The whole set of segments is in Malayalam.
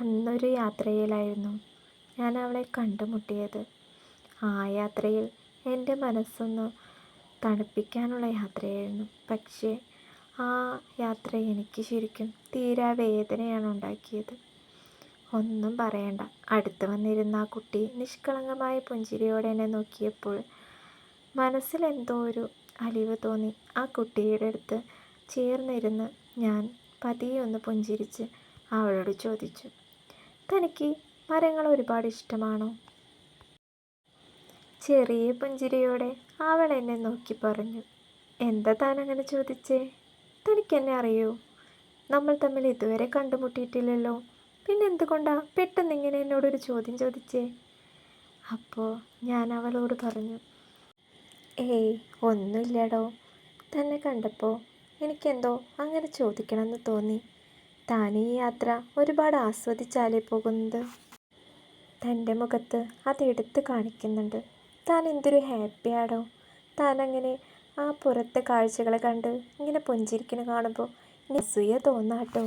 അന്നൊരു യാത്രയിലായിരുന്നു ഞാൻ അവളെ കണ്ടുമുട്ടിയത്. ആ യാത്രയിൽ എന്റെ മനസ്സൊന്ന് തണുപ്പിക്കാനുള്ള യാത്രയായിരുന്നു. പക്ഷേ ആ യാത്ര എനിക്ക് ശരിക്കും തീരാ വേദനയാണ് ഉണ്ടാക്കിയത്. ഒന്നും പറയണ്ട. അടുത്ത് വന്നിരുന്ന ആ കുട്ടി നിഷ്കളങ്കമായ പുഞ്ചിരിയോടെ എന്നെ നോക്കിയപ്പോൾ മനസ്സിൽ എന്തോ ഒരു അലിവ് തോന്നി. ആ കുട്ടിയുടെ അടുത്ത് ചേർന്നിരുന്ന് ഞാൻ പതിയെ ഒന്ന് പുഞ്ചിരിച്ച് അവളോട് ചോദിച്ചു. തനിക്ക് മരങ്ങൾ ഒരുപാട് ഇഷ്ടമാണോ? ചെറിയ പുഞ്ചിരിയോടെ അവൾ എന്നെ നോക്കി പറഞ്ഞു. എന്താ താൻ അങ്ങനെ ചോദിച്ചേ? തനിക്കെന്നെ അറിയൂ? നമ്മൾ തമ്മിൽ ഇതുവരെ കണ്ടുമുട്ടിയിട്ടില്ലല്ലോ. പിന്നെ എന്തുകൊണ്ടാ പെട്ടെന്ന് ഇങ്ങനെ എന്നോടൊരു ചോദ്യം ചോദിച്ചേ? അപ്പോൾ ഞാൻ അവളോട് പറഞ്ഞു. ഏയ് ഒന്നുമില്ലടോ. തന്നെ കണ്ടപ്പോൾ എനിക്കെന്തോ അങ്ങനെ ചോദിക്കണമെന്ന് തോന്നി. ഈ യാത്ര ഒരുപാട് ആസ്വദിച്ചാലേ പോകുന്നത്. തന്റെ മുഖത്ത് അതെടുത്ത് കാണിക്കുന്നുണ്ട്. താൻ എന്തൊരു താൻ അങ്ങനെ ആ പുറത്തെ കാഴ്ചകളെ കണ്ട് ഇങ്ങനെ പുഞ്ചിരിക്കണ കാണുമ്പോൾ സുയ തോന്നാട്ടോ.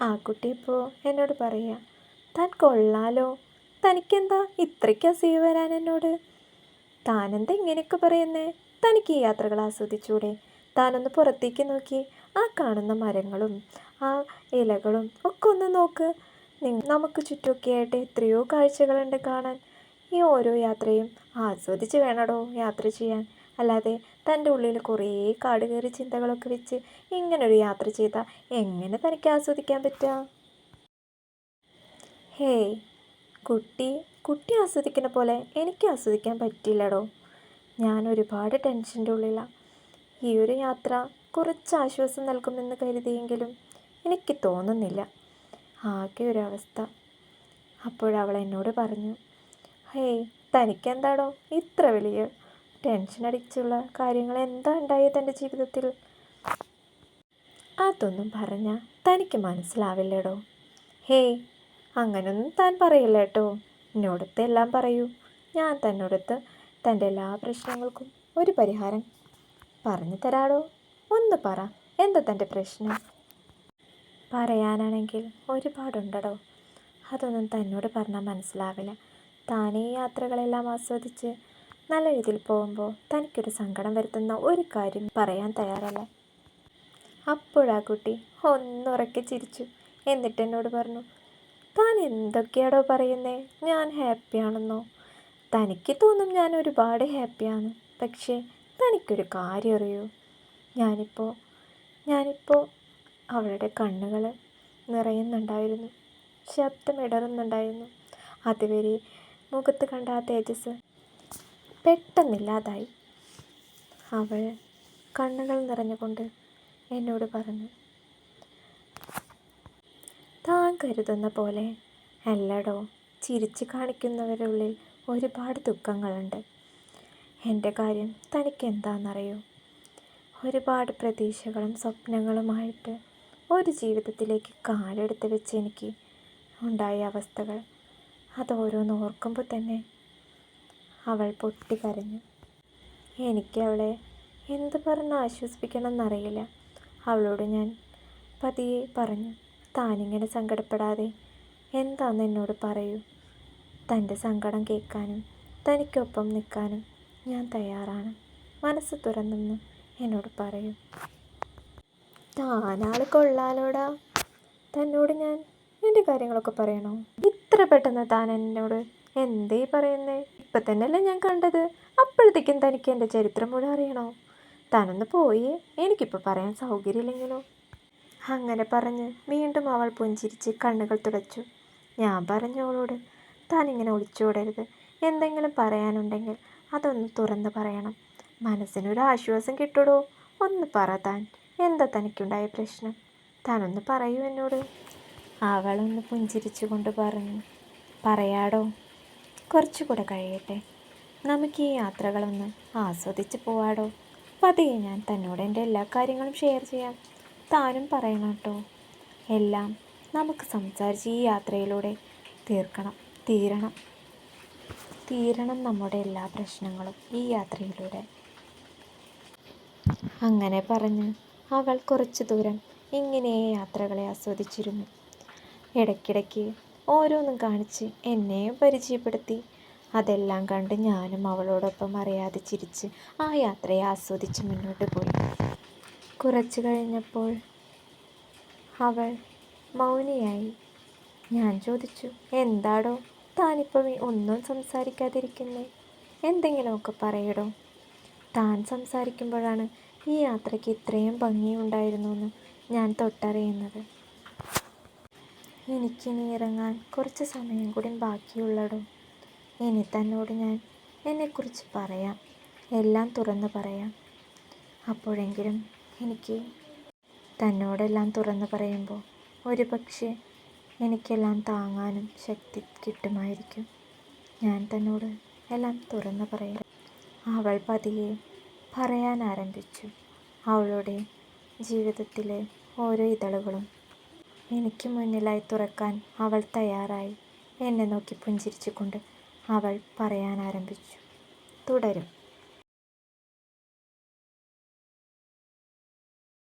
ആ കുട്ടി ഇപ്പോൾ എന്നോട് പറയാ താൻ കൊള്ളാലോ. തനിക്കെന്താ ഇത്രയ്ക്ക് അസൂയ വരാൻ എന്നോട്? താനെന്താ ഇങ്ങനെയൊക്കെ പറയുന്നേ? തനിക്ക് ഈ യാത്രകൾ ആസ്വദിച്ചൂടെ. താനൊന്ന് പുറത്തേക്ക് നോക്കി ആ കാണുന്ന മരങ്ങളും ആ ഇലകളും ഒക്കെ ഒന്ന് നോക്ക്. നമുക്ക് ചുറ്റുമൊക്കെ ആയിട്ട് എത്രയോ കാഴ്ചകളുണ്ട് കാണാൻ. ഈ ഓരോ യാത്രയും ആസ്വദിച്ച് വേണടോ യാത്ര ചെയ്യാൻ. അല്ലാതെ തന്റെ ഉള്ളിൽ കുറേ കാട് കയറി ചിന്തകളൊക്കെ വെച്ച് ഇങ്ങനൊരു യാത്ര ചെയ്താൽ എങ്ങനെ തനിക്ക് ആസ്വദിക്കാൻ പറ്റുക ഹേയ് കുട്ടി കുട്ടി ആസ്വദിക്കുന്ന പോലെ എനിക്ക് ആസ്വദിക്കാൻ പറ്റില്ലടോ. ഞാൻ ഒരുപാട് ടെൻഷന്റെ ഉള്ളിലാണ് ഈ ഒരു യാത്ര കുറച്ച് ആശ്വാസം നൽകുമെന്ന് കരുതിയെങ്കിലും എനിക്ക് തോന്നുന്നില്ല. ആകെ ഒരവസ്ഥ. അപ്പോഴവൾ എന്നോട് പറഞ്ഞു ഹേയ് തനിക്കെന്താടോ ഇത്ര വലിയ ടെൻഷൻ അടിച്ചുള്ള കാര്യങ്ങൾ എന്താ ഉണ്ടായത് എന്റെ ജീവിതത്തിൽ? അതൊന്നും പറഞ്ഞാൽ തനിക്ക് മനസ്സിലാവില്ലടോ. ഹേയ് അങ്ങനൊന്നും താൻ പറയില്ല കേട്ടോ എന്നോടത്ത് എല്ലാം പറയൂ. ഞാൻ തന്നോടത്ത് തന്റെ എല്ലാ പ്രശ്നങ്ങൾക്കും ഒരു പരിഹാരം പറഞ്ഞു തരാടോ. ഒന്ന് പറ എന്താ തന്റെ പ്രശ്നം? പറയാനാണെങ്കിൽ ഒരുപാടുണ്ടടോ. അതൊന്നും തന്നോട് പറഞ്ഞാൽ മനസ്സിലാവില്ല. താനേ യാത്രകളെല്ലാം ആസ്വദിച്ച് നല്ല രീതിയിൽ പോകുമ്പോൾ തനിക്കൊരു സങ്കടം വരുത്തുന്ന ഒരു കാര്യം പറയാൻ തയ്യാറല്ല? അപ്പോഴാ കുട്ടി ഒന്നുറക്കെ ചിരിച്ചു. എന്നിട്ട് എന്നോട് പറഞ്ഞു താൻ എന്തൊക്കെയാടോ പറയുന്നേ? ഞാൻ ഹാപ്പിയാണെന്നോ? തനിക്ക് തോന്നും ഞാൻ ഒരുപാട് ഹാപ്പിയാണ്. പക്ഷേ തനിക്കൊരു കാര്യം അറിയൂ. ഞാനിപ്പോൾ ഞാനിപ്പോൾ അവളുടെ കണ്ണുകൾ നിറയുന്നുണ്ടായിരുന്നു. ശബ്ദമിടറുന്നുണ്ടായിരുന്നു അതുവരെ മുഖത്ത് കണ്ട ആ തേജസ് പെട്ടെന്നില്ലാതായി. അവൾ കണ്ണുകൾ നിറഞ്ഞുകൊണ്ട് എന്നോട് പറഞ്ഞു താൻ കരുതുന്ന പോലെ അല്ലടോ ചിരിച്ചു കാണിക്കുന്നവരുള്ളിൽ ഒരുപാട് ദുഃഖങ്ങളുണ്ട്. എന്റെ കാര്യം തനിക്ക് എന്താണെന്നറിയോ ഒരുപാട് പ്രതീക്ഷകളും സ്വപ്നങ്ങളുമായിട്ട് ഒരു ജീവിതത്തിലേക്ക് കാലെടുത്ത് വെച്ച് എനിക്ക് ഉണ്ടായ അവസ്ഥകൾ അത് ഓരോന്ന് ഓർക്കുമ്പോൾ തന്നെ അവൾ പൊട്ടിക്കരഞ്ഞു എനിക്ക് അവളെ എന്ത് പറഞ്ഞ് ആശ്വസിപ്പിക്കണം എന്നറിയില്ല അവളോട് ഞാൻ പതിയെ പറഞ്ഞു താനിങ്ങനെ സങ്കടപ്പെടാതെ എന്താണെന്ന് എന്നോട് പറയൂ. തന്റെ സങ്കടം കേൾക്കാനും തനിക്കൊപ്പം നിൽക്കാനും ഞാൻ തയ്യാറാണ്. മനസ്സ് തുറന്നെന്ന് എന്നോട് പറയൂ. താനാൾ കൊള്ളാലോടാ. തന്നോട് ഞാൻ എന്റെ കാര്യങ്ങളൊക്കെ പറയണോ? ഇത്ര പെട്ടെന്ന് താൻ എന്നോട് എന്തേ പറയുന്നേ? ഇപ്പം തന്നെയല്ലേ ഞാൻ കണ്ടത്. അപ്പോഴത്തേക്കും തനിക്ക് എന്റെ ചരിത്രം മുഴുവൻ അറിയണോ? താനൊന്ന് പോയി. എനിക്കിപ്പോൾ പറയാൻ സൗകര്യമില്ലെങ്കിലോ? അങ്ങനെ പറഞ്ഞ് വീണ്ടും അവൾ പുഞ്ചിരിച്ച് കണ്ണുകൾ തുടച്ചു. ഞാൻ പറഞ്ഞവളോട് താൻ ഇങ്ങനെ ഒളിച്ചോടരുത്. എന്തെങ്കിലും പറയാനുണ്ടെങ്കിൽ അതൊന്ന് തുറന്ന് പറയണം. മനസ്സിനൊരാശ്വാസം കിട്ടുടോ? ഒന്ന് പറ താൻ. എന്താ തനിക്കുണ്ടായ പ്രശ്നം? താനൊന്ന് പറയൂ എന്നോട്. അവളൊന്ന് പുഞ്ചിരിച്ചുകൊണ്ട് പറഞ്ഞു. പറയാടോ കുറച്ചുകൂടെ കഴിയട്ടെ. നമുക്ക് ഈ യാത്രകളൊന്ന് ആസ്വദിച്ച് പോവാടോ. പതിയെ ഞാൻ തന്നോട് എന്റെ എല്ലാ കാര്യങ്ങളും ഷെയർ ചെയ്യാം. താനും പറയണം കേട്ടോ. എല്ലാം നമുക്ക് സംസാരിച്ച് ഈ യാത്രയിലൂടെ തീർക്കണം തീരണം. തീരണം നമ്മുടെ എല്ലാ പ്രശ്നങ്ങളും ഈ യാത്രയിലൂടെ. അങ്ങനെ പറഞ്ഞ് അവൾ കുറച്ചു ദൂരം ഇങ്ങനെ യാത്രകളെ ആസ്വദിച്ചിരുന്നു. ഇടയ്ക്കിടയ്ക്ക് ഓരോന്നും കാണിച്ച് എന്നെയും പരിചയപ്പെടുത്തി. അതെല്ലാം കണ്ട് ഞാനും അവളോടൊപ്പം അറിയാതെ ചിരിച്ച് ആ യാത്രയെ ആസ്വദിച്ച് മുന്നോട്ട് പോയി. കുറച്ച് കഴിഞ്ഞപ്പോൾ അവൾ മൗനിയായി. ഞാൻ ചോദിച്ചു എന്താടോ? താനിപ്പം ഒന്നും സംസാരിക്കാതിരിക്കുന്നേ? എന്തെങ്കിലുമൊക്കെ പറയടോ? താൻ സംസാരിക്കുമ്പോഴാണ് ഈ യാത്രയ്ക്ക് ഇത്രയും ഭംഗിയുണ്ടായിരുന്നു എന്ന് ഞാൻ തൊട്ടറിയുന്നത്. എനിക്കിനി ഇറങ്ങാൻ കുറച്ച് സമയം കൂടി ബാക്കിയുള്ളടും? ഇനി തന്നോട് ഞാൻ എന്നെക്കുറിച്ച് പറയാം. എല്ലാം തുറന്ന് പറയാം. അപ്പോഴെങ്കിലും എനിക്ക് തന്നോടെല്ലാം തുറന്ന് പറയുമ്പോൾ ഒരു പക്ഷേ എനിക്കെല്ലാം താങ്ങാനും ശക്തി കിട്ടുമായിരിക്കും. ഞാൻ തന്നോട് എല്ലാം തുറന്ന് പറയാം. അവൾ പതിയെ പറയാൻ ആരംഭിച്ചു അവളുടെ ജീവിതത്തിലെ ഓരോ ഇതളുകളും എനിക്ക് മുന്നിലായി തുറക്കാൻ അവൾ തയ്യാറായി. എന്നെ നോക്കി പുഞ്ചിരിച്ചുകൊണ്ട് അവൾ പറയാൻ ആരംഭിച്ചു തുടരും.